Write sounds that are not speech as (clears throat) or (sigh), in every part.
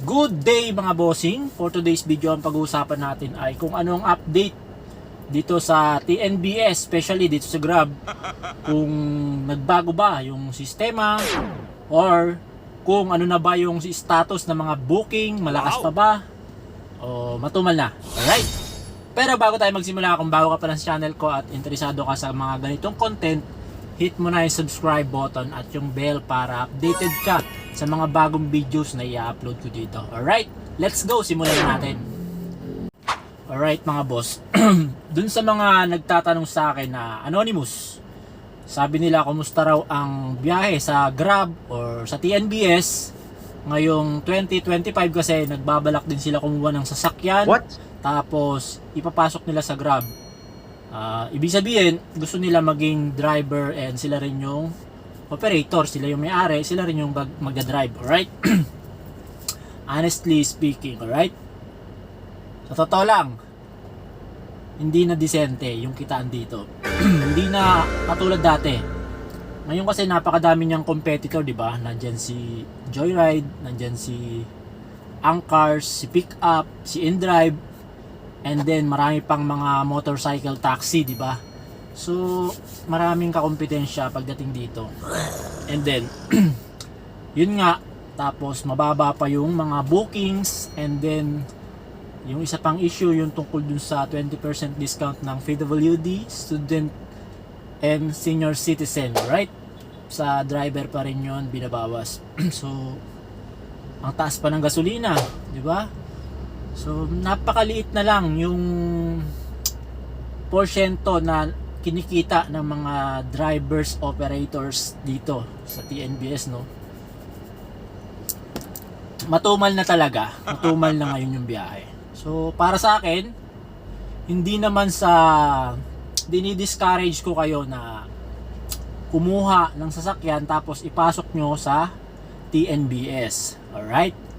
Good day mga bossing! For today's video ang pag-uusapan natin ay kung ano ang update dito sa TNBS, especially dito sa Grab. Kung nagbago ba yung sistema or kung ano na ba yung status ng mga booking, malakas pa ba o matumal na. Alright? Pero bago tayo magsimula, kung bago ka pa lang sa channel ko at interesado ka sa mga ganitong content, hit mo na yung subscribe button at yung bell para updated ka sa mga bagong videos na i-upload ko dito. Alright, let's go! Simulan na natin. Alright mga boss, (clears throat) dun sa mga nagtatanong sa akin na anonymous, sabi nila kumusta raw ang biyahe sa Grab or sa TNBS ngayong 2025 kasi nagbabalak din sila kumuha ng sasakyan What? tapos ipapasok nila sa Grab. Ah, ibig sabihin, gusto nila maging driver and sila rin yung operator, sila yung may-ari, sila rin yung mag- magdadrive, alright? (clears throat) Honestly speaking, alright? Sa totoo lang, hindi na disente yung kitaan dito. (clears throat) hindi na katulad dati. Ngayon kasi napakadami niyang competitor, di ba? Nandyan si Joyride, nandyan si Angkars, si Pickup, si InDrive, and then marami pang mga motorcycle taxi, di ba? So, maraming kakompetensya pagdating dito. And then, (clears throat) yun nga, tapos mababa pa yung mga bookings, and then, yung isa pang issue, yung tungkol dun sa 20% discount ng PWD, student and senior citizen, right? Sa driver pa rin yun, binabawas. (clears throat) so, ang taas pa ng gasolina, di ba? So, napakaliit na lang yung porsyento na kinikita ng mga drivers, operators dito sa TNBS, no? Matumal na talaga. Matumal na ngayon yung biyahe. So, para sa akin, hindi naman sa dinidiscourage ko kayo na kumuha ng sasakyan tapos ipasok nyo sa TNBS. Alright?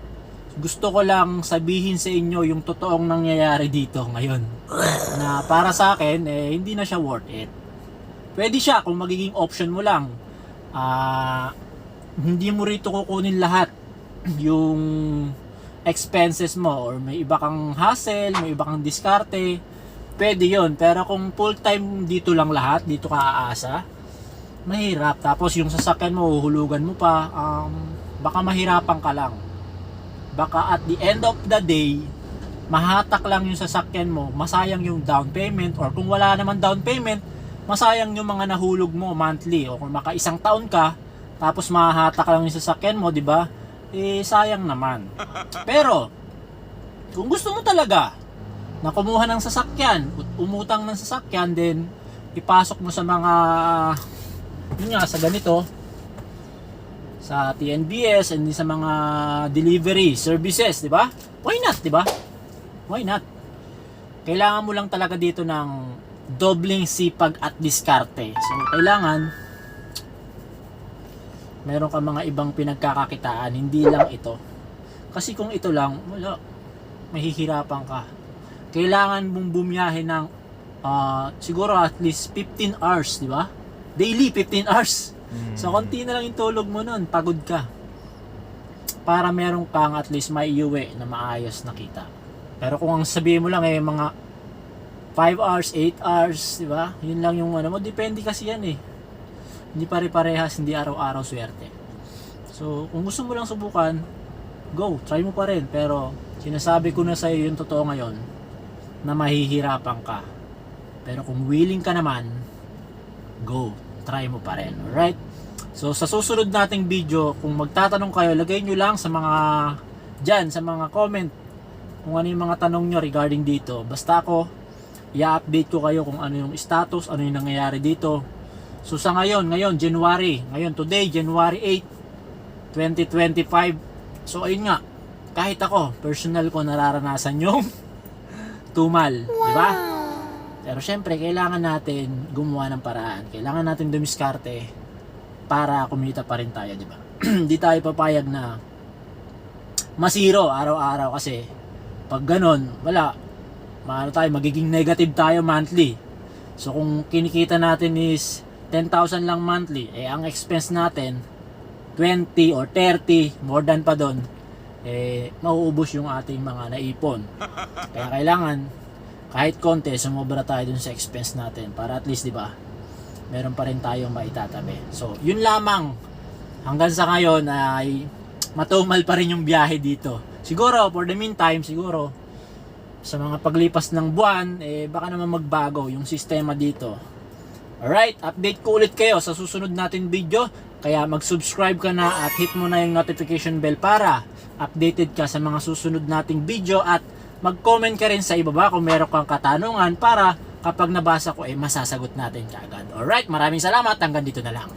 Gusto ko lang sabihin sa inyo yung totoong nangyayari dito ngayon. Na para sa akin, eh, hindi na siya worth it. Pwede siya kung magiging option mo lang. Ah, hindi mo rito kukunin lahat (clears throat) yung expenses mo or may iba kang hassle, may iba kang diskarte. Pwede yon Pero kung full time dito lang lahat, dito ka aasa, mahirap. Tapos yung sasakyan mo, uhulugan mo pa, um, baka mahirapan ka lang baka at the end of the day mahatak lang yung sasakyan mo masayang yung down payment or kung wala naman down payment masayang yung mga nahulog mo monthly. O kung maka isang taon ka tapos mahatak lang yung sasakyan mo di ba? Eh sayang naman. (laughs) Pero kung gusto mo talaga na kumuha ng sasakyan umutang ng sasakyan then ipasok mo sa mga yun nga sa ganito sa TNBS and sa mga delivery services, di ba? Why not, di ba? Why not? Kailangan mo lang talaga dito ng dobling sipag at diskarte. So, kailangan meron ka mga ibang pinagkakakitaan, hindi lang ito. Kasi kung ito lang, wala, mahihirapan ka. Kailangan mong bumiyahe ng ah, siguro at least 15 hours, di ba? Daily 15 hours. So, konti na lang yung tulog mo nun, pagod ka. Para meron kang at least may iuwi na maayos na kita. Pero kung ang sabihin mo lang eh, mga 5 hours, 8 hours, di ba? Yun lang yung ano mo, depende kasi yan eh. Hindi pare-parehas, hindi araw-araw swerte. So, kung gusto mo lang subukan, go, try mo pa rin. Pero, sinasabi ko na sa'yo yung totoo ngayon, na mahihirapan ka. Pero kung willing ka naman, go, try mo pa rin. Alright? So, sa susunod nating video, kung magtatanong kayo, lagay nyo lang sa mga, dyan, sa mga comment, kung ano yung mga tanong nyo regarding dito. Basta ako, i-update ko kayo kung ano yung status, ano yung nangyayari dito. So, sa ngayon, ngayon, January, ngayon, today, January 8, 2025. So, ayun nga, kahit ako, personal ko nararanasan yung (laughs) tumal. Di ba? Pero syempre, kailangan natin gumawa ng paraan. Kailangan natin dumiskarte para kumita pa rin tayo, di ba? (clears throat) Hindi tayo papayag na masiro araw-araw kasi pag ganon, wala. Maano tayo, magiging negative tayo monthly. So kung kinikita natin is 10,000 lang monthly, eh ang expense natin 20 or 30, more than pa doon, eh mauubos yung ating mga naipon. Kaya kailangan kahit konti sumobra tayo dun sa expense natin para at least 'di ba? Meron pa rin tayong maitatabi. So, yun lamang. Hanggang sa ngayon ay matumal pa rin yung biyahe dito. Siguro for the meantime, siguro sa mga paglipas ng buwan, eh baka naman magbago yung sistema dito. Alright, update ko ulit kayo sa susunod natin video. Kaya mag-subscribe ka na at hit mo na yung notification bell para updated ka sa mga susunod nating video at mag-comment ka rin sa ibaba kung meron kang katanungan para kapag nabasa ko eh masasagot natin kaagad. Alright, maraming salamat. Hanggang dito na lang.